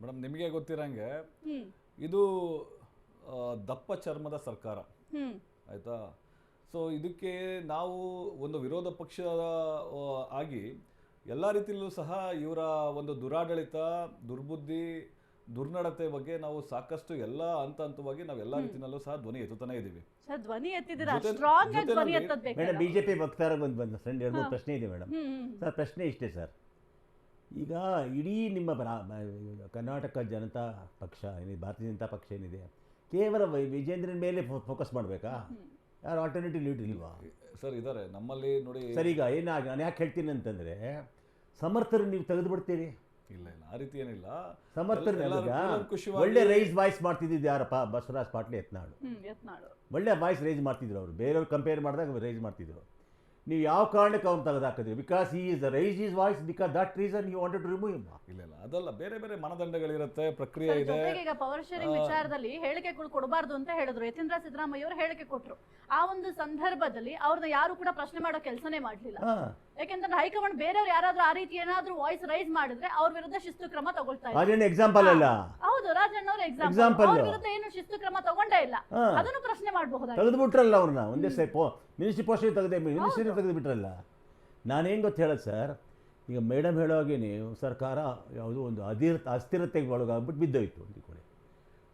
Madam ನಿಮಗೆ ಗೊತ್ತಿರಂಗೆ ಇದು ದಪ್ಪ ಚರ್ಮದ ಸರ್ಕಾರ. ಹ್ಮ್. ಆಯಿತಾ? ಸೊ ಇದಕ್ಕೆ ನಾವು ಒಂದು ವಿರೋಧ ಪಕ್ಷ ಆಗಿ ಎಲ್ಲ ರೀತಿಯಲ್ಲೂ ಸಹ ಇವರ ಒಂದು ದುರಾಡಳಿತ ದುರ್ಬುದ್ಧಿ ದುರ್ನಡತೆ ಬಗ್ಗೆ ನಾವು ಸಾಕಷ್ಟು ಎಲ್ಲ ಹಂತ ಹಂತವಾಗಿ ನಾವು ಎಲ್ಲ ರೀತಿಯಲ್ಲೂ ಸಹ ಧ್ವನಿ ಎತ್ತುತ್ತಾನೆ ಇದ್ದೀವಿ. ಬಿಜೆಪಿ ವಕ್ತಾರ ಬಂದು ಬಂದು ಫ್ರೆಂಡ್ ಎರಡು ಮೂರು ಪ್ರಶ್ನೆ ಇದೆ ಮೇಡಮ್. ಸರ್ ಪ್ರಶ್ನೆ ಇಷ್ಟೇ ಸರ್. ಈಗ ಇಡೀ ನಿಮ್ಮ ಬರ- ಕರ್ನಾಟಕ ಜನತಾ ಪಕ್ಷ ಏನಿದೆ ಭಾರತೀಯ ಜನತಾ ಪಕ್ಷ ಏನಿದೆ ಕೇವಲ ವಿಜೇಂದ್ರನ ವಿಜೇಂದ್ರನ್ ಮೇಲೆ ಫೋಕಸ್ ಮಾಡಬೇಕಾ? ಯಾರು ಆಲ್ಟರ್ನೇಟಿವ್ ಲೀಡ್ ಇಲ್ವಾ? ಸರ್ ಇದ್ದಾರೆ ನಮ್ಮಲ್ಲಿ ನೋಡಿ ಸರ್ ಈಗ ಏನಾಗ ನಾನು ಯಾಕೆ ಹೇಳ್ತೀನಿ ಅಂತಂದರೆ ಸಮರ್ಥರು ನೀವು ತೆಗೆದು ಬಿಡ್ತೀರಿ ಇಲ್ಲ ಇಲ್ಲ. ಆ ರೀತಿ ಏನಿಲ್ಲ. ಸಮರ್ಥರು ಒಳ್ಳೆ ರೈಸ್ ವಾಯ್ಸ್ ಮಾಡ್ತಿದ್ದಿದ್ದು ಯಾರಪ್ಪ? ಬಸವರಾಜ್ ಪಾಟ್ಲಿ ಯತ್ನಾಳು. ಯತ್ನಾಳು. ಒಳ್ಳೆ ವಾಯ್ಸ್ ರೈಸ್ ಮಾಡ್ತಿದ್ರು ಅವರು. ಬೇರೆಯವ್ರು ಕಂಪೇರ್ ಮಾಡಿದಾಗ ರೈಸ್ ಮಾಡ್ತಿದ್ರು. ನೀವು ಯಾವ ಕಾರಣಕ್ಕೆ ಅವ್ನು ತೆಗೆದಾಕಿದ್ರಿ because he is right his voice because that reason you wanted to remove ಇಲ್ಲ ಇಲ್ಲ ಅದಲ್ಲ ಬೇರೆ ಬೇರೆ ಮಾನದಂಡಗಳಿರುತ್ತೆ ಪ್ರಕ್ರಿಯೆ ಇದೆ. ಈಗ ಪವರ್ ಶೇರಿಂಗ್ ವಿಚಾರದಲ್ಲಿ ಹೇಳಿಕೆಗಳು ಕೊಡಬಾರ್ದು ಅಂತ ಹೇಳಿದ್ರು. ಯತೀಂದ್ರ ಸಿದ್ದರಾಮಯ್ಯ ಅವರು ಹೇಳಿಕೆ ಕೊಟ್ಟರು ಆ ಒಂದು ಸಂದರ್ಭದಲ್ಲಿ ಅವ್ರನ್ನ ಯಾರು ಕೂಡ ಪ್ರಶ್ನೆ ಮಾಡೋ ಕೆಲಸನೇ ಮಾಡಲಿಲ್ಲ. ಯಾಕೆಂದ್ರೆ ಯಾಕೆಂತಂದ್ರೆ ಹೈಕಮಾಂಡ್ ಬೇರೆಯವ್ರು ಯಾರಾದ್ರೂ ಆ ರೀತಿ ಏನಾದ್ರೂ ವಾಯ್ಸ್ ರೈಸ್ ಮಾಡಿದ್ರೆ ಅವ್ರ ವಿರುದ್ಧ ಶಿಸ್ತು ಕ್ರಮ ತಗೊಳ್ತಾರೆ ಎಕ್ಸಾಂಪಲ್ ಅಲ್ಲ? ಎಕ್ಸಾಂಪಲ್ ಏನು ಶಿಸ್ತು ಕ್ರಮ ತಗೊಂಡೇ ಇಲ್ಲ. ಅದನ್ನು ಪ್ರಶ್ನೆ ಮಾಡಬಹುದಾಗಿ ತೆಗೆದುಬಿಟ್ರಲ್ಲ ಅವ್ರನ್ನ? ಒಂದೇ ಸೈ ಮಿನಿಸ್ಟ್ರಿ ಪೋಸ್ಟ್ ತೆಗೆದೆ ಮಿನಿಸ್ಟ್ರಿ ತೆಗೆದುಬಿಟ್ರಲ್ಲ ನಾನೇನು ಗೊತ್ತು ಹೇಳೋದು ಸರ್ ಈಗ ಮೇಡಮ್ ಹೇಳೋ ಹಾಗೆ ನೀವು ಸರ್ಕಾರ ಯಾವುದೋ ಒಂದು ಅಧಿರ ಅಸ್ಥಿರತೆಗೆ ಒಳಗಾಗ್ಬಿಟ್ಟು ಬಿದ್ದೋಯ್ತು ಅಂದ್ಕೊಳ್ಳಿ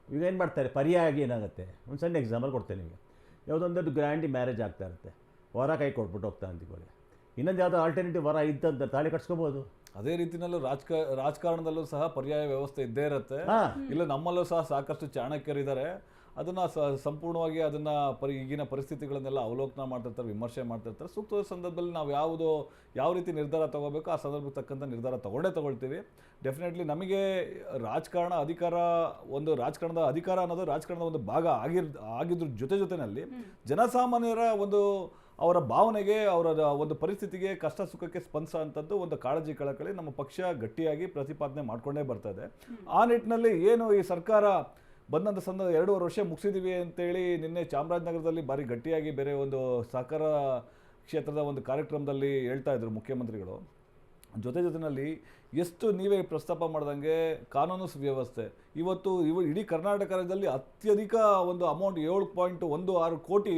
ಈಗ ಏನು ಮಾಡ್ತಾರೆ? ಪರ್ಯಾಯ ಏನಾಗುತ್ತೆ? ಒಂದು ಸಣ್ಣ ಎಕ್ಸಾಂಪಲ್ ಕೊಡ್ತೇನೆ ನಿಮಗೆ. ಯಾವುದೊಂದೊಂದು ಗ್ರ್ಯಾಂಡಿ ಮ್ಯಾರೇಜ್ ಆಗ್ತಾ ಇರುತ್ತೆ. ವಾರ ಕೈ ಕೊಟ್ಬಿಟ್ಟು ಹೋಗ್ತಾ ಅಂದ್ಕೊಳ್ಳಿ ಇನ್ನೊಂದು ಯಾವುದೋ ಆಲ್ಟರ್ನೇಟಿವ್ ವರ ಇದ್ದಂತ ತಾಳಿ ಕಟ್ಸ್ಕೋಬಹುದು ಅದೇ ರೀತಿನಲ್ಲೂ ರಾಜಕ ರಾಜಕಾರಣದಲ್ಲೂ ಸಹ ಪರ್ಯಾಯ ವ್ಯವಸ್ಥೆ ಇದ್ದೇ ಇರುತ್ತೆ. ಇಲ್ಲ ನಮ್ಮಲ್ಲೂ ಸಹ ಸಾಕಷ್ಟು ಚಾಣಕ್ಯರಿದ್ದಾರೆ. ಅದನ್ನ ಸ- ಸಂಪೂರ್ಣವಾಗಿ ಅದನ್ನು ಪರಿ ಈಗಿನ ಪರಿಸ್ಥಿತಿಗಳನ್ನೆಲ್ಲ ಅವಲೋಕನ ಮಾಡ್ತಿರ್ತಾರೆ ವಿಮರ್ಶೆ ಮಾಡ್ತಿರ್ತಾರೆ. ಸೂಕ್ತವಾದ ಸಂದರ್ಭದಲ್ಲಿ ನಾವು ಯಾವುದು ಯಾವ ರೀತಿ ನಿರ್ಧಾರ ತೊಗೋಬೇಕು ಆ ಸಂದರ್ಭಕ್ಕೆ ತಕ್ಕಂಥ ನಿರ್ಧಾರ ತೊಗೊಂಡೇ ತೊಗೊಳ್ತೀವಿ. ಡೆಫಿನೆಟ್ಲಿ ನಮಗೆ ರಾಜಕಾರಣ ಅಧಿಕಾರ ಒಂದು ರಾಜಕಾರಣದ ಅಧಿಕಾರ ಅನ್ನೋದು ರಾಜಕಾರಣದ ಒಂದು ಭಾಗ ಆಗಿರ್ ಆಗಿದ್ರ ಜೊತೆ ಜೊತೆಯಲ್ಲಿ ಜನಸಾಮಾನ್ಯರ ಒಂದು ಅವರ ಭಾವನೆಗೆ ಅವರ ಒಂದು ಪರಿಸ್ಥಿತಿಗೆ ಕಷ್ಟ ಸುಖಕ್ಕೆ ಸ್ಪಂದಿಸೋ ಅಂಥದ್ದು ಒಂದು ಕಾಳಜಿ ಕಳಕಳಿ ನಮ್ಮ ಪಕ್ಷ ಗಟ್ಟಿಯಾಗಿ ಪ್ರತಿಪಾದನೆ ಮಾಡ್ಕೊಂಡೇ ಬರ್ತದೆ ಆ ನಿಟ್ಟಿನಲ್ಲಿ ಏನು ಈ ಸರ್ಕಾರ ಬಂದಂಥ ಸಂದರ್ಭ ಎರಡೂವರೆ ವರ್ಷ ಮುಗಿಸಿದೀವಿ ಅಂತೇಳಿ ನಿನ್ನೆ ಚಾಮರಾಜನಗರದಲ್ಲಿ ಭಾರಿ ಗಟ್ಟಿಯಾಗಿ ಬೇರೆ ಒಂದು ಸಹಕಾರ ಕ್ಷೇತ್ರದ ಒಂದು ಕಾರ್ಯಕ್ರಮದಲ್ಲಿ ಹೇಳ್ತಾ ಇದ್ರು ಮುಖ್ಯಮಂತ್ರಿಗಳು. ಜೊತೆ ಜೊತೆಯಲ್ಲಿ ಎಷ್ಟು ನೀವೇ ಪ್ರಸ್ತಾಪ ಮಾಡ್ದಂಗೆ ಕಾನೂನು ಸುವ್ಯವಸ್ಥೆ. ಇವತ್ತು ಇವ ಇಡೀ ಕರ್ನಾಟಕ ಅತ್ಯಧಿಕ ಒಂದು ಅಮೌಂಟ್ ಏಳು ಪಾಯಿಂಟ್ ಒಂದು ಆರು ಕೋಟಿ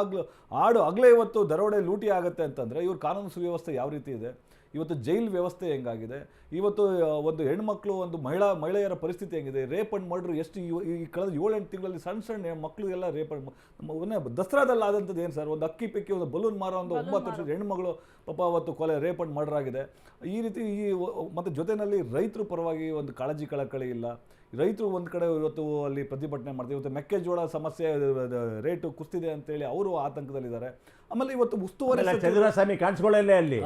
ಆಗ್ಲು ಆಡು ಆಗಲೇ ಇವತ್ತು ದರೋಡೆ ಲೂಟಿ ಆಗುತ್ತೆ ಅಂತಂದರೆ ಇವ್ರ ಕಾನೂನು ಸುವ್ಯವಸ್ಥೆ ಯಾವ ರೀತಿ ಇದೆ? ಇವತ್ತು ಜೈಲ್ ವ್ಯವಸ್ಥೆ ಹೆಂಗಾಗಿದೆ? ಇವತ್ತು ಒಂದು ಹೆಣ್ಮಕ್ಳು ಒಂದು ಮಹಿಳಾ ಮಹಿಳೆಯರ ಪರಿಸ್ಥಿತಿ ಹೆಂಗಿದೆ? ರೇಪ್ ಅಂಡ್ ಮರ್ಡ್ರ್ ಎಷ್ಟು ಈ ಕಳೆದ ಏಳೆಂಟು ತಿಂಗಳಲ್ಲಿ ಸಣ್ಣ ಸಣ್ಣ ಮಕ್ಕಳಿಗೆಲ್ಲ ರೇಪ್ ಅಂಡ್ ದಸರಾದಲ್ಲಿ ಆದಂಥದ್ದು ಏನು ಸರ್? ಒಂದು ಅಕ್ಕಿ ಪಿಕ್ಕಿ ಒಂದು ಬಲೂನ್ ಮಾರೋ ಒಂದು ಒಂಬತ್ತು ವರ್ಷದ ಹೆಣ್ಮಗಳು ಪಾಪ ಅವತ್ತು ಕೊಲೆ ರೇಪ್ ಅಂಡ್ ಮರ್ಡ್ರ್ ಆಗಿದೆ. ಈ ರೀತಿ ಈ ಮತ್ತು ಜೊತೆಯಲ್ಲಿ ರೈತರು ಪರವಾಗಿ ಒಂದು ಕಾಳಜಿ ಕಳಕಳಿ ಇಲ್ಲ. ರೈತರು ಒಂದು ಕಡೆ ಇವತ್ತು ಅಲ್ಲಿ ಪ್ರತಿಭಟನೆ ಮಾಡ್ತೀವಿ ಇವತ್ತು ಮೆಕ್ಕೆಜೋಳ ಸಮಸ್ಯೆ ರೇಟು ಕುಸ್ತಿದೆ ಅಂತೇಳಿ ಅವರು ಆತಂಕದಲ್ಲಿದ್ದಾರೆ. ಆಮೇಲೆ ಇವತ್ತು ಉಸ್ತುವಾರಿ ಸಚಿವರು- ಚಂದ್ರಸ್ವಾಮಿ ಕಾಣಿಸ್ಕೊಳ್ಳಲೇ ಅಲ್ಲಿ.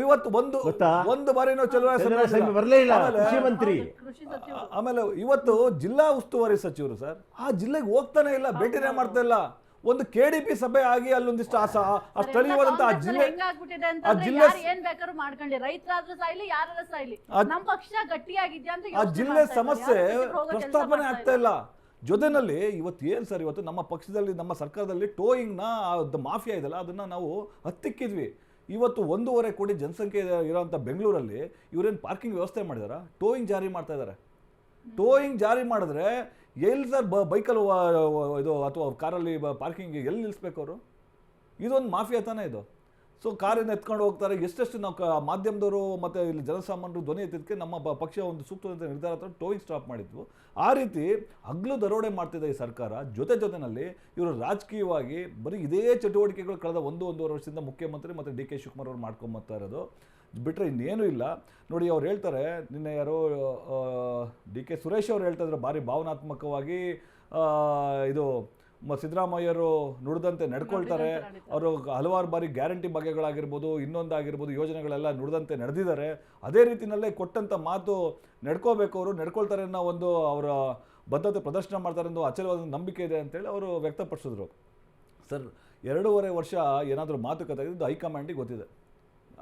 ಇವತ್ತು ಒಂದು ಒಂದು ಬಾರಿನೂ ಚಂದ್ರಸ್ವಾಮಿ ಬರಲೇ ಇಲ್ಲ ಕೃಷಿ ಮಂತ್ರಿ. ಆಮೇಲೆ ಇವತ್ತು ಜಿಲ್ಲಾ ಉಸ್ತುವಾರಿ ಸಚಿವರು ಸರ್ ಆ ಜಿಲ್ಲೆಗೆ ಹೋಗ್ತಾನೆ ಇಲ್ಲ ಭೇಟಿನೇ ಮಾಡ್ತಾ ಇಲ್ಲ. ಒಂದು ಕೆ ಡಿ ಪಿ ಸಭೆ ಆಗಿ ಅಲ್ಲೊಂದಿಷ್ಟು ಆ ಸ್ಥಳೀಯವಾದಂತ ಆ ಜಿಲ್ಲೆ ಆ ಜಿಲ್ಲೆ ಏನ್ ಬೇಕಾದ್ರೂ ಮಾಡ್ಕೊಳ್ಳಿ. ರೈತರಾದ್ರೂ ಸಾಯ್ಲಿ ಯಾರಾದ್ರೂ ಸಾಯ್ಲಿ. ನಮ್ಮ ಪಕ್ಷ ಗಟ್ಟಿಯಾಗಿದ್ಯಾ ಅಂತ ಆ ಜಿಲ್ಲೆ ಸಮಸ್ಯೆ ಪ್ರಸ್ತಾಪನೆ ಆಗ್ತಾ ಇಲ್ಲ. ಜೊತೆನಲ್ಲಿ ಇವತ್ತು ಏನು ಸರ್ ಇವತ್ತು ನಮ್ಮ ಪಕ್ಷದಲ್ಲಿ ನಮ್ಮ ಸರ್ಕಾರದಲ್ಲಿ ಟೋಯಿಂಗ್ನ ಮಾಫಿಯಾ ಇದೆಲ್ಲ ಅದನ್ನ ನಾವು ಹತ್ತಿಕ್ಕಿದ್ವಿ. ಇವತ್ತು ಒಂದೂವರೆ ಕೋಟಿ ಜನಸಂಖ್ಯೆ ಇರೋಂಥ ಬೆಂಗಳೂರಲ್ಲಿ ಇವರೇನು ಪಾರ್ಕಿಂಗ್ ವ್ಯವಸ್ಥೆ ಮಾಡಿದಾರ? ಟೋಯಿಂಗ್ ಜಾರಿ ಮಾಡ್ತಾ ಇದ್ದಾರೆ ಟೋಯಿಂಗ್ ಜಾರಿ ಮಾಡಿದ್ರೆ ಎಲ್ಲಿ ಸರ್ ಬ ಬೈಕಲ್ಲಿ ಇದು ಅಥವಾ ಕಾರಲ್ಲಿ ಪಾರ್ಕಿಂಗ್ ಎಲ್ಲಿ ನಿಲ್ಲಿಸ್ಬೇಕು ಅವರು? ಇದೊಂದು ಮಾಫಿಯಾ ತಾನೇ ಇದು. ಸೊ ಕಾರನ್ನು ಎತ್ಕೊಂಡು ಹೋಗ್ತಾರೆ. ಎಷ್ಟೆಷ್ಟು ನಾವು ಮಾಧ್ಯಮದವರು ಮತ್ತು ಇಲ್ಲಿ ಜನಸಾಮಾನ್ಯರು ಧ್ವನಿ ಎತ್ತಿದ್ದಕ್ಕೆ ನಮ್ಮ ಪಕ್ಷ ಒಂದು ಸೂಕ್ತವಾದ ನಿರ್ಧಾರ ತಗೊಂಡು ಟೋಯಿಂಗ್ ಸ್ಟಾಪ್ ಮಾಡಿದ್ವು. ಆ ರೀತಿ ಹಗ್ಲು ದರೋಡೆ ಮಾಡ್ತಿದೆ ಈ ಸರ್ಕಾರ. ಜೊತೆ ಜೊತೆಯಲ್ಲಿ ಇವರು ರಾಜಕೀಯವಾಗಿ ಬರೀ ಇದೇ ಚಟುವಟಿಕೆಗಳು ಕಳೆದ ಒಂದು, ಒಂದೂವರೆ ವರ್ಷದಿಂದ ಮುಖ್ಯಮಂತ್ರಿ ಮತ್ತು ಡಿ ಕೆ ಶಿವಕುಮಾರ್ ಅವರು ಮಾಡ್ಕೊಂಬರ್ತಾ ಇರೋದು. ಬಿಟ್ಟರೆ ಇನ್ನೇನೂ ಇಲ್ಲ. ನೋಡಿ ಅವ್ರು ಹೇಳ್ತಾರೆ ನಿನ್ನೆ ಯಾರೋ ಡಿ ಕೆ ಸುರೇಶ್ ಅವ್ರು ಹೇಳ್ತಾ ಇದ್ರು ಭಾರಿ ಭಾವನಾತ್ಮಕವಾಗಿ ಇದು ಮ- ಸಿದ್ದರಾಮಯ್ಯರು ನುಡಿದಂತೆ ನಡ್ಕೊಳ್ತಾರೆ. ಅವರು ಹಲವಾರು ಬಾರಿ ಗ್ಯಾರಂಟಿ ಬಗೆಗಳಾಗಿರ್ಬೋದು ಇನ್ನೊಂದಾಗಿರ್ಬೋದು ಯೋಜನೆಗಳೆಲ್ಲ ನುಡಿದಂತೆ ನಡೆದಿದ್ದಾರೆ. ಅದೇ ರೀತಿಯಲ್ಲೇ ಕೊಟ್ಟಂಥ ಮಾತು ನಡ್ಕೋಬೇಕು ಅವರು ನಡ್ಕೊಳ್ತಾರೆ ಅನ್ನೋ ಒಂದು ಅವರ ಬದ್ಧತೆ ಪ್ರದರ್ಶನ ಮಾಡ್ತಾರೆ ಅನ್ನೋ ಅಚಲವಾದ ನಂಬಿಕೆ ಇದೆ ಅಂತೇಳಿ ಅವರು ವ್ಯಕ್ತಪಡಿಸಿದ್ರು. ಸರ್ ಎರಡೂವರೆ ವರ್ಷ ಏನಾದರೂ ಮಾತುಕತೆ ಆಗಿದ್ದು ಹೈಕಮಾಂಡಿಗೆ ಗೊತ್ತಿದೆ.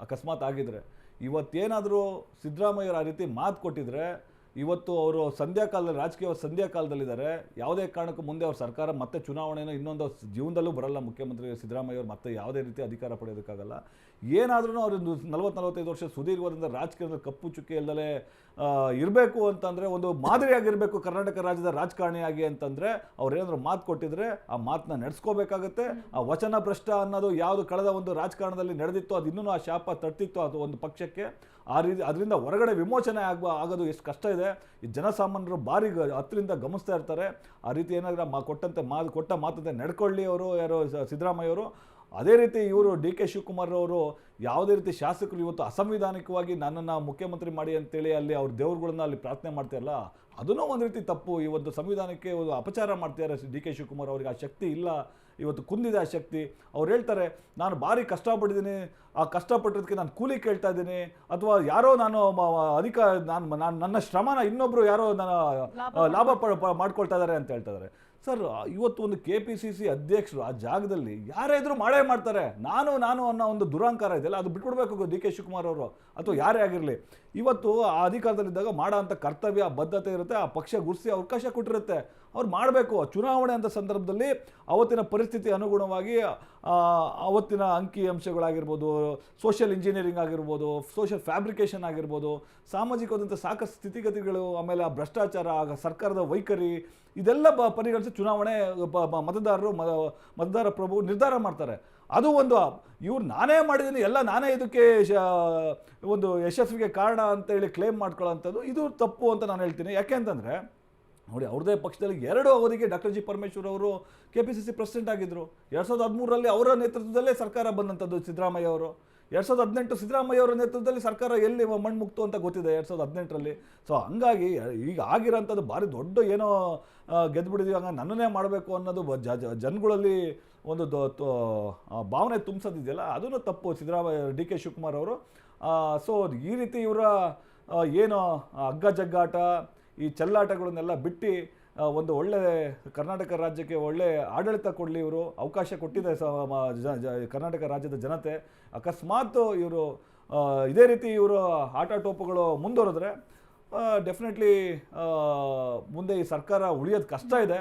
ಅಕಸ್ಮಾತ್ ಆಗಿದ್ರೆ. ಇವತ್ತೇನಾದರೂ ಸಿದ್ದರಾಮಯ್ಯರು ಆ ರೀತಿ ಮಾತು ಕೊಟ್ಟಿದ್ರೆ ಇವತ್ತು ಅವರು ಸಂಧ್ಯಾ ಕಾಲದಲ್ಲಿ ರಾಜಕೀಯ ಸಂಧ್ಯಾಕಾಲದಲ್ಲಿದ್ದಾರೆ ಯಾವುದೇ ಕಾರಣಕ್ಕೂ ಮುಂದೆ ಅವ್ರ ಸರ್ಕಾರ ಮತ್ತೆ ಚುನಾವಣೆನ ಇನ್ನೊಂದು ಜೀವನದಲ್ಲೂ ಬರಲ್ಲ. ಮುಖ್ಯಮಂತ್ರಿ ಸಿದ್ದರಾಮಯ್ಯ ಅವರು ಮತ್ತೆ ಯಾವುದೇ ರೀತಿ ಅಧಿಕಾರ ಪಡೆಯೋದಕ್ಕಾಗಲ್ಲ. ಏನಾದ್ರೂ ಅವರು ನಲವತ್ತು ನಲವತ್ತೈದು ವರ್ಷ ಸುದೀರ್ಘವಾದಂಥ ರಾಜಕೀಯದ ಕಪ್ಪು ಚುಕ್ಕೆ ಇರಬೇಕು ಅಂತಂದರೆ, ಒಂದು ಮಾದರಿಯಾಗಿರಬೇಕು ಕರ್ನಾಟಕ ರಾಜ್ಯದ ರಾಜಕಾರಣಿಯಾಗಿ ಅಂತಂದರೆ, ಅವ್ರೇನಾದ್ರು ಮಾತು ಕೊಟ್ಟಿದ್ರೆ ಆ ಮಾತನ್ನ ನಡೆಸ್ಕೋಬೇಕಾಗತ್ತೆ. ಆ ವಚನ ಭ್ರಷ್ಟ ಅನ್ನೋದು ಯಾವುದು ಕಳೆದ ಒಂದು ರಾಜಕಾರಣದಲ್ಲಿ ನಡೆದಿತ್ತು, ಅದು ಇನ್ನೂ ಆ ಶಾಪ ತಟ್ಟಿತ್ತು, ಅದು ಒಂದು ಪಕ್ಷಕ್ಕೆ ಆ ರೀತಿ ಅದರಿಂದ ಹೊರಗಡೆ ವಿಮೋಚನೆ ಆಗ ಆಗೋದು ಎಷ್ಟು ಕಷ್ಟ ಇದೆ. ಈ ಜನಸಾಮಾನ್ಯರು ಭಾರಿ ಹತ್ತರಿಂದ ಗಮನಿಸ್ತಾ ಇರ್ತಾರೆ. ಆ ರೀತಿ ಏನಾದರೂ ಮಾ ಕೊಟ್ಟಂತೆ ಮಾ ಕೊಟ್ಟ ಮಾತಂತೆ ನಡ್ಕೊಳ್ಳಿ ಅವರು, ಯಾರು ಸಿದ್ದರಾಮಯ್ಯವರು. ಅದೇ ರೀತಿ ಇವರು ಡಿ ಕೆ ಶಿವಕುಮಾರ್ ಅವರು ಯಾವುದೇ ರೀತಿ ಶಾಸಕರು ಇವತ್ತು ಅಸಂವಿಧಾನಿಕವಾಗಿ ನನ್ನನ್ನು ಮುಖ್ಯಮಂತ್ರಿ ಮಾಡಿ ಅಂತೇಳಿ ಅಲ್ಲಿ ಅವ್ರ ದೇವ್ರುಗಳನ್ನ ಅಲ್ಲಿ ಪ್ರಾರ್ಥನೆ ಮಾಡ್ತಾರಲ್ಲ ಅದನ್ನೂ ಒಂದು ರೀತಿ ತಪ್ಪು. ಇವತ್ತು ಸಂವಿಧಾನಕ್ಕೆ ಒಂದು ಅಪಚಾರ ಮಾಡ್ತಿದ್ದಾರೆ ಡಿ ಕೆ ಶಿವಕುಮಾರ್ ಅವರಿಗೆ ಆ ಶಕ್ತಿ ಇಲ್ಲ. ಇವತ್ತು ಕುಂದಿದೆ ಆ ಶಕ್ತಿ. ಅವ್ರು ಹೇಳ್ತಾರೆ ನಾನು ಭಾರಿ ಕಷ್ಟಪಟ್ಟಿದ್ದೀನಿ. ಆ ಕಷ್ಟಪಟ್ಟಿದ್ದಕ್ಕೆ ನಾನು ಕೂಲಿ ಕೇಳ್ತಾ ಇದ್ದೀನಿ. ಅಥವಾ ಯಾರೋ ನಾನು ಅಧಿಕ ನಾನು ನಾನು ನನ್ನ ಶ್ರಮನ ಇನ್ನೊಬ್ಬರು ಯಾರೋ ನನ್ನ ಲಾಭ ಮಾಡ್ಕೊಳ್ತಾ ಇದ್ದಾರೆ ಅಂತ ಹೇಳ್ತಾ ಇದ್ದಾರೆ. ಸರ್, ಇವತ್ತು ಒಂದು ಕೆ ಪಿ ಸಿ ಸಿ ಅಧ್ಯಕ್ಷರು ಆ ಜಾಗದಲ್ಲಿ ಯಾರೇ ಇದ್ರು ಮಾಡೇ ಮಾಡ್ತಾರೆ. ನಾನು ನಾನು ಅನ್ನೋ ಒಂದು ದುರಾಂಕಾರ ಇದೆಯಲ್ಲ ಅದು ಬಿಟ್ಬಿಡ್ಬೇಕು ಡಿ ಕೆ ಶಿವಕುಮಾರ್ ಅವರು, ಅಥವಾ ಯಾರೇ ಆಗಿರಲಿ. ಇವತ್ತು ಆ ಅಧಿಕಾರದಲ್ಲಿದ್ದಾಗ ಮಾಡೋ ಅಂಥ ಕರ್ತವ್ಯ, ಬದ್ಧತೆ ಇರುತ್ತೆ, ಆ ಪಕ್ಷ ಗುರ್ಸಿ ಅವಕಾಶ ಕೊಟ್ಟಿರುತ್ತೆ. ಅವ್ರು ಮಾಡಬೇಕು. ಚುನಾವಣೆ ಅಂತ ಸಂದರ್ಭದಲ್ಲಿ ಅವತ್ತಿನ ಪರಿಸ್ಥಿತಿ ಅನುಗುಣವಾಗಿ ಅವತ್ತಿನ ಅಂಕಿ ಅಂಶಗಳಾಗಿರ್ಬೋದು ಸೋಷಿಯಲ್ ಇಂಜಿನಿಯರಿಂಗ್ ಆಗಿರ್ಬೋದು ಸೋಷಿಯಲ್ ಫ್ಯಾಬ್ರಿಕೇಷನ್ ಆಗಿರ್ಬೋದು, ಸಾಮಾಜಿಕವಾದಂಥ ಸಾಕಷ್ಟು ಸ್ಥಿತಿಗತಿಗಳು, ಆಮೇಲೆ ಭ್ರಷ್ಟಾಚಾರ, ಆಗ ಸರ್ಕಾರದ ವೈಖರಿ, ಇದೆಲ್ಲ ಬ, ಪರಿಗಣಿಸಿ ಚುನಾವಣೆ ಮತದಾರರು ಮತದಾರ ಪ್ರಭು ನಿರ್ಧಾರ ಮಾಡ್ತಾರೆ. ಅದು ಒಂದು, ಇವ್ರು ನಾನೇ ಮಾಡಿದ್ದೀನಿ, ಎಲ್ಲ ನಾನೇ ಇದಕ್ಕೆ ಒಂದು ಯಶಸ್ವಿಗೆ ಕಾರಣ ಅಂತೇಳಿ ಕ್ಲೇಮ್ ಮಾಡ್ಕೊಳ್ಳೋಂಥದ್ದು, ಇದು ತಪ್ಪು ಅಂತ ನಾನು ಹೇಳ್ತೀನಿ. ಯಾಕೆ ಅಂತಂದರೆ ನೋಡಿ, ಅವ್ರದೇ ಪಕ್ಷದಲ್ಲಿ ಎರಡು ಅವಧಿಗೆ ಡಾಕ್ಟರ್ ಜಿ ಪರಮೇಶ್ವರ್ ಅವರು K P C C president ಆಗಿದ್ದರು ಎರಡು ಸಾವಿರದ ಹದಿಮೂರರಲ್ಲಿ ಅವರ ನೇತೃತ್ವದಲ್ಲೇ ಸರ್ಕಾರ ಬಂದಂಥದ್ದು ಸಿದ್ದರಾಮಯ್ಯ ಅವರು. ಎರಡು ಸಾವಿರದ ಹದಿನೆಂಟು ಸಿದ್ದರಾಮಯ್ಯ ಅವರ ನೇತೃತ್ವದಲ್ಲಿ ಸರ್ಕಾರ ಎಲ್ಲಿ ಮಣ್ಣು ಮುಕ್ತು ಅಂತ ಗೊತ್ತಿದೆ ಎರಡು ಸಾವಿರದ ಹದಿನೆಂಟರಲ್ಲಿ. ಸೊ ಹಂಗಾಗಿ ಈಗ ಆಗಿರೋಂಥದ್ದು ಭಾರಿ ದೊಡ್ಡ ಏನೋ ಗೆದ್ದು ಗೆದ್ದುಬಿಟ್ಟಿದ್ದೀವಿ ಹಂಗ ನನ್ನನ್ನೇ ಮಾಡಬೇಕು ಅನ್ನೋದು ಜ ಜನಗಳಲ್ಲಿ ಒಂದು ಭಾವನೆ ತುಂಬಿಸೋದಿದೆಯಲ್ಲ, ಅದನ್ನು ತಪ್ಪು ಸಿದ್ದರಾಮಯ್ಯ ಡಿ ಕೆ ಶಿವಕುಮಾರ್ ಅವರು. ಸೊ ಈ ರೀತಿ ಇವರ ಏನು ಹಗ್ಗ ಜಗ್ಗಾಟ ಈ ಚೆಲ್ಲಾಟಗಳನ್ನೆಲ್ಲ ಬಿಟ್ಟು ಒಂದು ಒಳ್ಳೆ ಕರ್ನಾಟಕ ರಾಜ್ಯಕ್ಕೆ ಒಳ್ಳೆ ಆಡಳಿತ ಕೊಡಲಿ ಇವರು ಅವಕಾಶ ಕೊಟ್ಟಿದೆ ಕರ್ನಾಟಕ ರಾಜ್ಯದ ಜನತೆ. ಅಕಸ್ಮಾತ್ ಇವರು ಇದೇ ರೀತಿ ಇವರು ಆಟಾಟೋಪುಗಳು ಮುಂದುವರೆದ್ರೆ ಡೆಫಿನೆಟ್ಲಿ ಮುಂದೆ ಈ ಸರ್ಕಾರ ಉಳಿಯೋದು ಕಷ್ಟ ಇದೆ.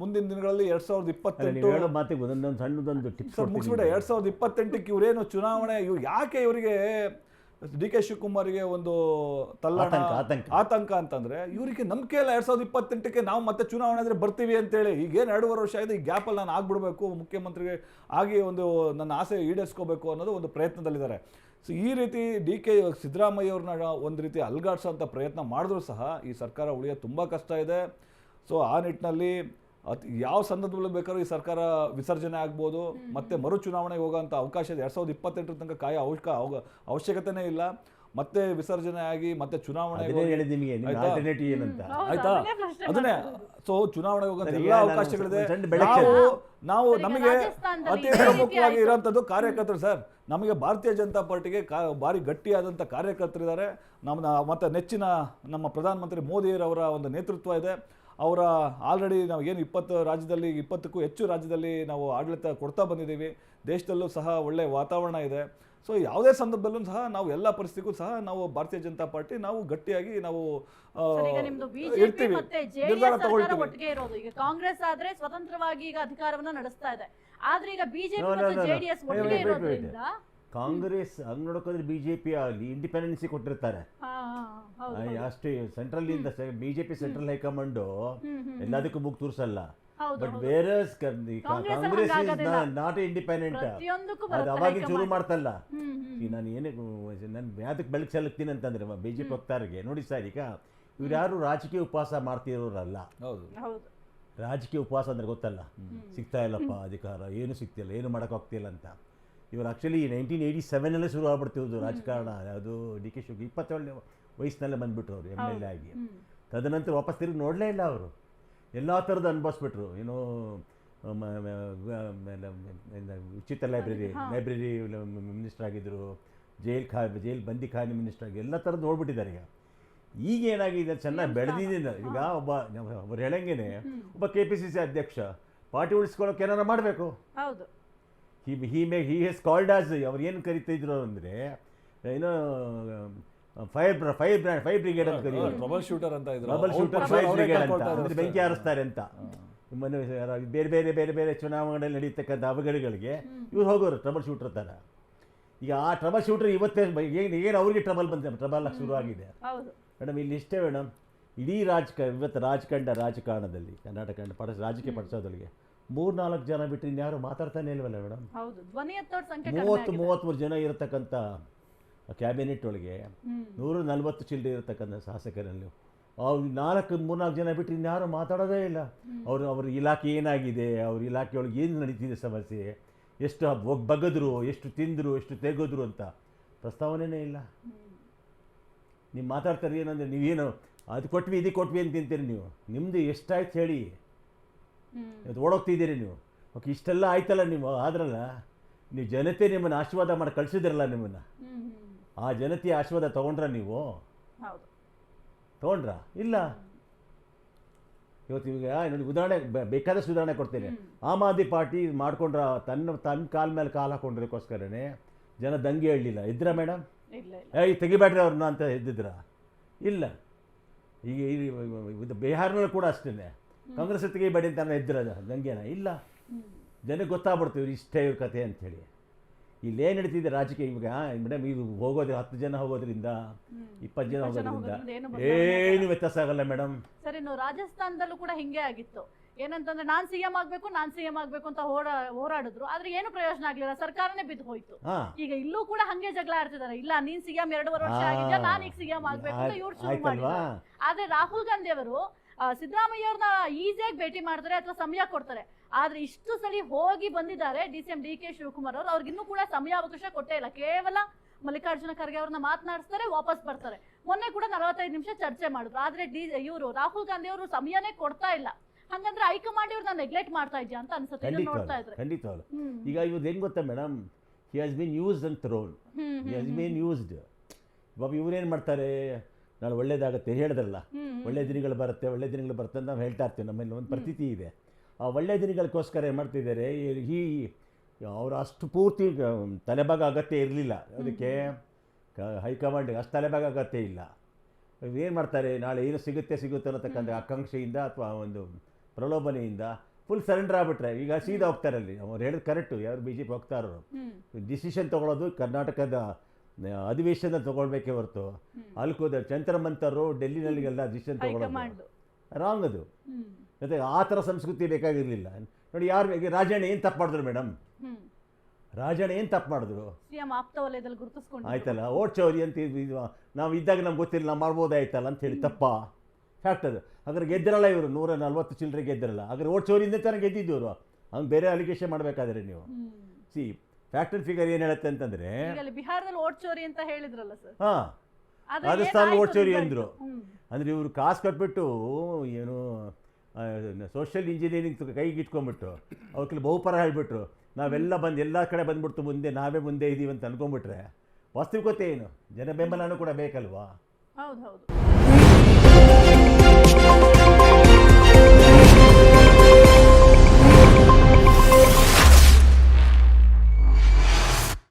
ಮುಂದಿನ ದಿನಗಳಲ್ಲಿ ಎರಡು ಸಾವಿರದ ಇಪ್ಪತ್ತೆಂಟು ಮಾತಿಗೆ ಒಂದೊಂದು ಸಣ್ಣದೊಂದು ಟಿಪ್ಸ್ ಮುಗಿಸ್ಬಿಟ್ಟೆ ಎರಡು ಸಾವಿರದ ಇಪ್ಪತ್ತೆಂಟಕ್ಕೆ ಇವರೇನು ಚುನಾವಣೆ ಇವ್ರು ಯಾಕೆ ಇವರಿಗೆ ಡಿ ಕೆ ಶಿವಕುಮಾರ್ಗೆ ಒಂದು ತಲ್ಲಣ ಆತಂಕ, ಆತಂಕ. ಅಂತಂದ್ರೆ ಇವರಿಗೆ ನಂಬಿಕೆ ಇಲ್ಲ. ಎರಡ್ ಸಾವಿರದ ಇಪ್ಪತ್ತೆಂಟಕ್ಕೆ ನಾವು ಮತ್ತೆ ಚುನಾವಣೆ ಆದರೆ ಬರ್ತೀವಿ ಅಂತೇಳಿ. ಈಗೇನು ಎರಡೂವರೆ ವರ್ಷ ಆಯ್ತು ಈ ಗ್ಯಾಪಲ್ಲಿ ನಾನು ಆಗ್ಬಿಡ್ಬೇಕು ಮುಖ್ಯಮಂತ್ರಿಗೆ ಆಗಿ ಒಂದು ನನ್ನ ಆಸೆ ಈಡೇರಿಸ್ಕೋಬೇಕು ಅನ್ನೋದು ಒಂದು ಪ್ರಯತ್ನದಲ್ಲಿದ್ದಾರೆ. ಸೊ ಈ ರೀತಿ ಡಿ ಕೆ ಸಿದ್ದರಾಮಯ್ಯ ಅವ್ರನ್ನ ಒಂದು ರೀತಿ ಅಲ್ಗಾಡ್ಸೋ ಪ್ರಯತ್ನ ಮಾಡಿದ್ರೂ ಸಹ ಈ ಸರ್ಕಾರ ಉಳಿಯೋದು ತುಂಬ ಕಷ್ಟ ಇದೆ. ಸೊ ಆ ನಿಟ್ಟಿನಲ್ಲಿ ಅತ್ ಯಾವ ಸಂದರ್ಭದಲ್ಲಿ ಬೇಕಾದ್ರೂ ಈ ಸರ್ಕಾರ ವಿಸರ್ಜನೆ ಆಗ್ಬೋದು ಮತ್ತೆ ಮರು ಚುನಾವಣೆಗೆ ಹೋಗೋಂಥ ಅವಕಾಶ ಇದೆ. ಎರಡು ಸಾವಿರದ ಇಪ್ಪತ್ತೆಂಟರ ತನಕ ಕಾಯ ಅವಶ್ಯಕ ಅವ- ಅವಶ್ಯಕತೆನೇ ಇಲ್ಲ. ಮತ್ತೆ ವಿಸರ್ಜನೆ ಆಗಿ ಮತ್ತೆ ಚುನಾವಣೆ ಆಯ್ತಾ? ಅದನ್ನೇ. ಸೊ ಚುನಾವಣೆಗೆ ಹೋಗೋಂಥ ಎಲ್ಲ ಅವಕಾಶಗಳಿದೆ. ನಾವು. ನಾವು ನಮಗೆ ಅತಿ ಪ್ರಮುಖವಾಗಿ. ಇರೋಂಥದ್ದು ಕಾರ್ಯಕರ್ತರು ಸರ್. ನಮಗೆ ಭಾರತೀಯ ಜನತಾ ಪಾರ್ಟಿಗೆ ಕಾ ಭಾರಿ ಗಟ್ಟಿಯಾದಂಥ ಕಾರ್ಯಕರ್ತರಿದ್ದಾರೆ. ನಮ್ಮ ಮತ್ತೆ ನೆಚ್ಚಿನ ನಮ್ಮ ಪ್ರಧಾನಮಂತ್ರಿ ಮೋದಿಯವರ ಒಂದು ನೇತೃತ್ವ ಇದೆ. ಅವರ ಆಲ್ರೆಡಿ ನಾವು ಏನು ಇಪ್ಪತ್ತು ರಾಜ್ಯದಲ್ಲಿ ಇಪ್ಪತ್ತಕ್ಕೂ ಹೆಚ್ಚು ರಾಜ್ಯದಲ್ಲಿ ನಾವು ಆಡಳಿತ ಕೊಡ್ತಾ ಬಂದಿದ್ದೀವಿ. ದೇಶದಲ್ಲೂ ಸಹ ಒಳ್ಳೆಯ ವಾತಾವರಣ ಇದೆ. ಸೊ ಯಾವುದೇ ಸಂದರ್ಭದಲ್ಲೂ ಸಹ ನಾವು ಎಲ್ಲ ಪರಿಸ್ಥಿತಿಗೂ ಸಹ ನಾವು ಭಾರತೀಯ ಜನತಾ ಪಾರ್ಟಿ ನಾವು ಗಟ್ಟಿಯಾಗಿ ನಾವು ಸರ್, ಈಗ ನಿಮ್ದು ಬಿಜೆಪಿ ಇರ್ತೀವಿ. ಮತ್ತೆ ನಿರ್ಧಾರ ಜೆಡಿಎಸ್ ಸರ್ಕಾರ ತಗೊಳ್ತೀವಿ. ಒಟ್ಟಿಗೆ ಇರೋದು. ಈಗ ಕಾಂಗ್ರೆಸ್ ಆದ್ರೆ ಸ್ವತಂತ್ರವಾಗಿ ಈಗ ಅಧಿಕಾರವನ್ನ ನಡೆಸ್ತಾ ಇದೆ. ಆದ್ರೆ ಈಗ ಬಿಜೆಪಿ. ಜೆಡಿಎಸ್ ಒಟ್ಟಿಗೆ. ಇರೋದ್ರಿಂದ ಕಾಂಗ್ರೆಸ್ ಹಂಗ್ ನೋಡೋಕೋದ್ರೆ ಬಿ ಜೆ ಪಿ ಆಗಲಿ ಇಂಡಿಪೆಂಡೆನ್ಸಿ ಕೊಟ್ಟಿರ್ತಾರೆ. ಅಷ್ಟೇ ಸೆಂಟ್ರಲಿಂದ B J P central high command ಎಲ್ಲದಕ್ಕೂ ಮುಗ್ ತೋರಿಸಲ್ಲ. ಹೌದು, ಬಟ್. ಬೇರೆ ಕಾಂಗ್ರೆಸ್. ನಾಟ್ ಇಂಡಿಪೆಂಡೆಂಟ್ ಅದು ಅವಾಗಿನ ಶುರು ಮಾಡ್ತಲ್ಲ. ನಾನು ಏನೇ ನಾನು ಯಾವ್ದಕ್ಕೆ ಬೆಳಕು ಸಲ್ಲಕ್ತೀನಿ ಅಂತಂದ್ರೆ ಬಿ ಜೆ ಪಿ ವಕ್ತಾರಿಗೆ ನೋಡಿ ಸರ್ ಈಗ ಇವ್ರು ಯಾರು ರಾಜಕೀಯ ಉಪವಾಸ ಮಾಡ್ತಿರೋರಲ್ಲ. ಹೌದು. ಹೌದು. ರಾಜಕೀಯ ಉಪವಾಸ ಅಂದ್ರೆ ಗೊತ್ತಲ್ಲ. ಸಿಗ್ತಾ ಇಲ್ಲಪ್ಪ ಅಧಿಕಾರ ಏನು ಸಿಗ್ತಿಲ್ಲ ಏನು ಮಾಡೋಕ್ಕಾಗ್ತಿಲ್ಲ ಅಂತ. ಇವರು ಆ್ಯಕ್ಚುಲಿ ನೈನ್ಟೀನ್ ಏಯ್ಟಿ ಸೆವೆನಲ್ಲೇ ಶುರು ಆಗ್ಬಿಡ್ತಿರೋದು ರಾಜಕಾರಣ. ಅದು ಡಿ ಕೆ ಶಿವ ಇಪ್ಪತ್ತೇಳನೇ ವಯಸ್ಸಿನಲ್ಲೇ ಬಂದುಬಿಟ್ರು ಅವರು ಎಂ ಎಲ್ ಎ ಆಗಿ. ತದನಂತರ ವಾಪಸ್ ತಿರುಗಿ ನೋಡಲೇ ಇಲ್ಲ ಅವರು. ಎಲ್ಲ ಥರದ್ದು ಅನುಭವಿಸ್ಬಿಟ್ರು. ಏನು ಉಚಿತ ಲೈಬ್ರರಿ ಲೈಬ್ರರಿ ಮಿನಿಸ್ಟರ್ ಆಗಿದ್ದರು ಜೈಲ್ ಖಾ ಜೈಲ್ ಬಂದಿ ಖಾನೆ ಮಿನಿಸ್ಟರ್ ಆಗಿ ಎಲ್ಲ ಥರದ್ದು ನೋಡ್ಬಿಟ್ಟಿದ್ದಾರೆ ಈಗ. ಈಗ ಏನಾಗಿದೆ? ಚೆನ್ನಾಗಿ ಬೆಳೆದಿದ್ದೀನಿ ಈಗ ಒಬ್ಬ ಅವ್ರು ಹೇಳಂಗೇನೆ ಒಬ್ಬ ಕೆ ಪಿ ಸಿ ಸಿ ಅಧ್ಯಕ್ಷ ಪಾರ್ಟಿ ಉಳಿಸ್ಕೊಳ್ಳೋಕೆ ಏನಾರ ಮಾಡಬೇಕು? ಹೌದು. He he may he has called as ಅವ್ರು ಏನು ಕರಿತಿದ್ರು ಅಂದರೆ ಏನೋ fire fire brand fire brigade ಅಂತ ಟ್ರಬಲ್ ಶೂಟರ್ ಅಂತ ಇದ್ರು. ಡಬಲ್ ಶೂಟರ್ ಫೈರ್ ಬ್ರಿಗೇಡ್ ಅಂತ. ಅಂದರೆ ಬೆಂಕಿ. ಹಾರಿಸ್ತಾರೆ ಅಂತ. ಮನೆ ಬೇರೆ ಬೇರೆ ಬೇರೆ ಬೇರೆ ಚುನಾವಣೆಗಳಲ್ಲಿ ನಡೀತಕ್ಕಂಥ ಅವಘಡಗಳಿಗೆ ಇವ್ರು ಹೋಗೋರು ಟ್ರಬಲ್ ಶೂಟರ್ ಥರ ಈಗ ಆ ಟ್ರಬಲ್ ಶೂಟರ್ ಇವತ್ತೇ ಏನು ಏನು ಅವ್ರಿಗೆ ಟ್ರಬಲ್ ಬಂದ ಟ್ರಬಲ್ ಶುರು ಆಗಿದೆ. ಹೌದು. ಮೇಡಮ್ ಇಲ್ಲಿ ಇಷ್ಟೇ ಮೇಡಮ್ ಇಡೀ ರಾಜಕ ಇವತ್ತು ರಾಜಕಂಡ ರಾಜಕಾರಣದಲ್ಲಿ ಕರ್ನಾಟಕ ಪಡ ರಾಜಕೀಯ ಪಡಿಸೋದ್ರಿಗೆ ಮೂರು ನಾಲ್ಕು ಜನ ಬಿಟ್ಟರೆ ಇನ್ಯಾರು ಮಾತಾಡ್ತಾನೆ ಇಲ್ವಲ್ಲ ಮೇಡಮ್ ಹೌದು ಧ್ವನಿ ಎತ್ತೋರ್ ಸಂಖ್ಯೆ ಕಡಿಮೆ ಮೂವತ್ತು ಆಗಿದೆ. ಮೂವತ್ತ್ಮೂರು ಜನ ಇರತಕ್ಕಂಥ ಕ್ಯಾಬಿನೆಟ್ ಒಳಗೆ ಹ್ಮ್. ನೂರ ನಲ್ವತ್ತು ಚಿಲ್ಡ್ರೆ ಇರತಕ್ಕಂಥ ಶಾಸಕರಲ್ಲಿ ಅವ್ರು ನಾಲ್ಕು ಮೂರ್ನಾಲ್ಕು ಜನ ಬಿಟ್ಟರೆ ಇನ್ಯಾರು ಮಾತಾಡೋದೇ ಇಲ್ಲ ಅವರು ಅವ್ರ ಇಲಾಖೆ ಏನಾಗಿದೆ ಅವ್ರ ಇಲಾಖೆಯೊಳಗೆ ಏನು ನಡೀತಿದೆ ಸಮಸ್ಯೆ ಎಷ್ಟು ಒಗ್- ಬಗದ್ರು ಎಷ್ಟು ತಿಂದರು ಎಷ್ಟು ತೆಗೆದ್ರು ಅಂತ ಪ್ರಸ್ತಾವನೆನೇ ಇಲ್ಲ ನೀವು ಮಾತಾಡ್ತಾರೆ ಏನಂದ್ರೆ ನೀವೇನು ಅದು ಕೊಟ್ವಿ ಇದು ಕೊಟ್ವಿ ಅಂತ ತಿಂತೀರಿ ನೀವು ನಿಮ್ಮದು ಎಷ್ಟಾಯ್ತು ಹೇಳಿ. ಇವತ್ತು ಓಡೋಗ್ತಿದ್ದೀರಿ ನೀವು. ಓಕೆ ಇಷ್ಟೆಲ್ಲ ಆಯ್ತಲ್ಲ ನೀವು? ಆದ್ರಲ್ಲ ನೀವು ಜನತೆ ನಿಮ್ಮನ್ನು ಆಶೀರ್ವಾದ ಮಾಡಿ ಕಳಿಸಿದ್ರಲ್ಲ ನಿಮ್ಮನ್ನು. ಆ ಜನತೆಯ ಆಶೀರ್ವಾದ ತೊಗೊಂಡ್ರ ನೀವು? ಹೌದು. ತೊಗೊಂಡ್ರಾ? ಇಲ್ಲ. ಇವತ್ತು ಈಗ ನೋಡಿ ಉದಾಹರಣೆ ಬೇಕಾದಷ್ಟು ಉದಾಹರಣೆ ಕೊಡ್ತೇನೆ. ಆಮ್ ಆದ್ಮಿ ಪಾರ್ಟಿ ಮಾಡ್ಕೊಂಡ್ರ ತನ್ನ ತನ್ನ ಕಾಲ ಮೇಲೆ ಕಾಲು ಹಾಕೊಂಡ್ರಕ್ಕೋಸ್ಕರನೇ ಜನ ದಂಗೆ ಹೇಳಲಿಲ್ಲ. ಇದ್ರ ಮೇಡಮ್ ಏಯ್ ತೆಗಿಬೇಡ್ರಿ ಅವ್ರನ್ನ ಅಂತ ಎದ್ದಿದ್ರ? ಇಲ್ಲ. ಈಗ ಬಿಹಾರ್ನಲ್ಲಿ ಕೂಡ ಅಷ್ಟೇ ಕಾಂಗ್ರೆಸ್ ತೆಗಿಬೇಡಿ ಅಂತ ನಾನು ಎದ್ದಿರೋದು. ನನಗೇನ ಇಲ್ಲ. ಜನಕ್ಕೆ ಗೊತ್ತಾಗ್ಬಿಡ್ತು ಇವ್ರು ಇಷ್ಟೇ ಇವ್ರ ಕತೆ ಅಂಥೇಳಿ. ಇಲ್ಲಿ ಏನು ನಡೀತಿದೆ ರಾಜಕೀಯ? ಇವಾಗ ಮೇಡಮ್ ಇದು ಹೋಗೋದು ಹತ್ತು ಜನ ಹೋಗೋದ್ರಿಂದ. ಇಪ್ಪತ್ತು ಜನ ಹೋಗೋದ್ರಿಂದ ಏನು ವ್ಯತ್ಯಾಸ ಆಗಲ್ಲ ಮೇಡಮ್ ಸರಿ ಇನ್ನು ರಾಜಸ್ಥಾನದಲ್ಲೂ ಕೂಡ ಹಿಂಗೆ ಆಗಿತ್ತು. ಏನಂತಂದ್ರೆ ನಾನ್ ಸಿಎಂ ಆಗ್ಬೇಕು ನಾನ್ ಸಿಎಂ ಆಗ್ಬೇಕು ಅಂತ ಹೋರಾ ಹೋರಾಡಿದ್ರು. ಆದ್ರೆ ಏನು ಪ್ರಯೋಜನ ಆಗ್ಲಿಲ್ಲ. ಸರ್ಕಾರನೇ ಬಿದ್ದು ಹೋಯ್ತು. ಈಗ ಇಲ್ಲೂ ಕೂಡ ಹಂಗೆ ಜಗಳ ಆಡ್ತಿದ್ದಾರೆ. ಇಲ್ಲ ನೀನ್ ಸಿಎಂ ಎರಡೂವರೆ ವರ್ಷ ಆಗಿದ್ಯಾ ನಾನ್ ಈಗ ಸಿಎಂ ಆಗ್ಬೇಕು ಅಂತ ಇವ್ರು ಶುರು ಆಯ್ತಲ್ವಾ? ಮಾಡಿದ್ರು ಆದ್ರೆ ರಾಹುಲ್ ಗಾಂಧಿ ಅವರು ಸಿದ್ದರಾಮಯ್ಯ ಅವ್ರನ್ನ ಈಸಿಯಾಗಿ ಭೇಟಿ ಮಾಡ್ತಾರೆ ಅಥವಾ ಸಮಯ ಕೊಡ್ತಾರೆ. ಆದ್ರೆ ಇಷ್ಟು ಸಲ ಹೋಗಿ ಬಂದಿದ್ದಾರೆ D C M D K Shivakumar ಅವರು. ಅವ್ರಿಗೆ ಇನ್ನೂ ಕೂಡ ಸಮಯಾವಕಾಶ ಕೊಟ್ಟೇ ಇಲ್ಲ. ಕೇವಲ ಮಲ್ಲಿಕಾರ್ಜುನ ಖರ್ಗೆ ಅವ್ರನ್ನ ಮಾತನಾಡಿಸ್ತಾರೆ ವಾಪಸ್ ಬರ್ತಾರೆ. ಮೊನ್ನೆ ಕೂಡ ನಲವತ್ತೈದು ನಿಮಿಷ ಚರ್ಚೆ ಮಾಡಿದ್ರು. ಆದ್ರೆ ಡಿ ಇವರು ರಾಹುಲ್ ಗಾಂಧಿ ಅವರು ಸಮಯನೇ ಕೊಡ್ತಾ ಇಲ್ಲ. ಹಂಗಂದ್ರೆ ಹೈಕಮಾಂಡ್ ಇವ್ರನ್ನ ನೆಗ್ಲೆಕ್ಟ್ ಮಾಡ್ತಾ ಇದೆಯಾ ಅಂತ ಅನ್ಸುತ್ತೆ. ನೋಡ್ತಾ ಇದ್ರೆ. ಖಂಡಿತವಾಗ್ಲು. ಈಗ ಇವ್ರದ್ದು ಹೆಂಗ್ ಗೊತ್ತಾ madam? He has been used and thrown he has been used ಇವಾಗ ಇವ್ರೇನು ಮಾಡ್ತಾರೆ? ನಾಳೆ ಒಳ್ಳೇದಾಗತ್ತೆ ಹೇಳಿದ್ರಲ್ಲ. ಒಳ್ಳೆ ದಿನಗಳು ಬರುತ್ತೆ ಒಳ್ಳೆ ದಿನಗಳು ಬರುತ್ತೆ ಅಂತ ನಾವು ಹೇಳ್ತಾ ಇರ್ತೀವಿ. ನಮ್ಮಲ್ಲಿ ಒಂದು ಪ್ರತೀತಿ ಇದೆ. ಆ ಒಳ್ಳೆ ದಿನಗಳಿಗೋಸ್ಕರ ಏನು ಮಾಡ್ತಿದ್ದಾರೆ ಈ ಅವರು ಅಷ್ಟು ಪೂರ್ತಿ ತಲೆಬಾಗ ತಲೆಭಾಗ ಅಗತ್ಯ ಇರಲಿಲ್ಲ. ಅದಕ್ಕೆ ಕ- ಹೈಕಮಾಂಡ್ಗೆ ಅಷ್ಟು ತಲೆಭಾಗ ಅಗತ್ಯ ಇಲ್ಲ. ಏನು ಮಾಡ್ತಾರೆ ನಾಳೆ ಏನು ಸಿಗುತ್ತೆ ಸಿಗುತ್ತೆ ಅನ್ನತಕ್ಕಂಥ ಆಕಾಂಕ್ಷೆಯಿಂದ ಅಥವಾ ಒಂದು ಪ್ರಲೋಭನೆಯಿಂದ ಫುಲ್ ಸರೆಂಡರ್ ಆಗ್ಬಿಟ್ರೆ ಈಗ ಸೀದಾ ಹೋಗ್ತಾರೆ ಅಲ್ಲಿ. ಅವ್ರು ಹೇಳಿದ್ ಕರೆಕ್ಟು ಯಾರು ಬಿ ಜೆ ಪಿ ಹೋಗ್ತಾರೋ. ಡಿಸಿಷನ್ ತೊಗೊಳೋದು ಕರ್ನಾಟಕದ ಅಧಿವೇಶನ ತೊಗೊಳ್ಬೇಕೇ ಹೊರತು. ಅಲ್ಲಿ ಕೂದ ಚಂದ್ರಮಂತರು ಡೆಲ್ಲಿನಲ್ಲಿಗೆಲ್ಲ ಡಿಸಿಷನ್ ತೊಗೊಳೋದು. ತಗೊಳ್ಬೇಕು ರಾಂಗ್ ಅದು ಮತ್ತೆ ಆ ಥರ ಸಂಸ್ಕೃತಿ ಬೇಕಾಗಿರಲಿಲ್ಲ. ನೋಡಿ ಯಾರು ರಾಜಣ್ಣ ಏನು ತಪ್ಪು ಮಾಡಿದ್ರು ಮೇಡಮ್ ರಾಜಣ್ಣ ಏನು ತಪ್ಪು ಮಾಡಿದ್ರು? ಆಯ್ತಲ್ಲ ಓಟ್ ಚೌರಿ ಅಂತ ನಾವು ಇದ್ದಾಗ ನಮ್ಗೆ ಗೊತ್ತಿಲ್ಲ ನಾವು ಮಾಡ್ಬೋದಾಯ್ತಲ್ಲ ಅಂತ ಹೇಳಿ ತಪ್ಪ? ಫ್ಯಾಕ್ಟ್ ಅದು. ಹಾಗಾದ್ರೆ ಗೆದ್ದಿರಲ್ಲ ಇವರು ನೂರ ನಲ್ವತ್ತು ಚಿಲ್ಲರೆ ಗೆದ್ದಿರಲ್ಲ ಹಾಗಾದ್ರೆ ಓಟ್ ಚೌರಿಯಿಂದ ತಾನೇ ಗೆದ್ದಿದ್ದು ಇವರು. ಅವ್ನು ಬೇರೆ ಅಲಿಗೇಷನ್ ಮಾಡಬೇಕಾದ್ರೆ ನೀವು. ಸಿ ಫ್ಯಾಕ್ಟ್ ಆ್ಯಂಡ್ ಫಿಗರ್ ಏನು ಹೇಳುತ್ತೆ ಅಂತಂದರೆ ಬಿಹಾರದಲ್ಲಿ ಓಟ್ ಚೋರಿ ಅಂತ ಹೇಳಿದ್ರಲ್ಲ ಸರ್. ಹಾಂ ರಾಜಸ್ಥಾನ ಓಟ್ ಚೋರಿ? ಅಂದ್ರು. ಅಂದರೆ ಇವರು ಕಾಸು ಕಟ್ಬಿಟ್ಟು ಏನು ಸೋಷಿಯಲ್ ಇಂಜಿನಿಯರಿಂಗ್ ಕೈಗೆ ಇಟ್ಕೊಂಡ್ಬಿಟ್ಟು ಅವ್ರ ಬಹುಪರ ಹೇಳ್ಬಿಟ್ರು. ನಾವೆಲ್ಲ ಬಂದು ಎಲ್ಲ ಕಡೆ ಬಂದ್ಬಿಡ್ತು ಮುಂದೆ ನಾವೇ ಮುಂದೆ ಇದ್ದೀವಿ ಅಂತ ಅನ್ಕೊಂಡ್ಬಿಟ್ರೆ ವಾಸ್ತವಿಕತೆ ಏನು? ಜನ ಬೆಂಬಲನೂ ಕೂಡ ಬೇಕಲ್ವಾ? ಹೌದು ಹೌದು.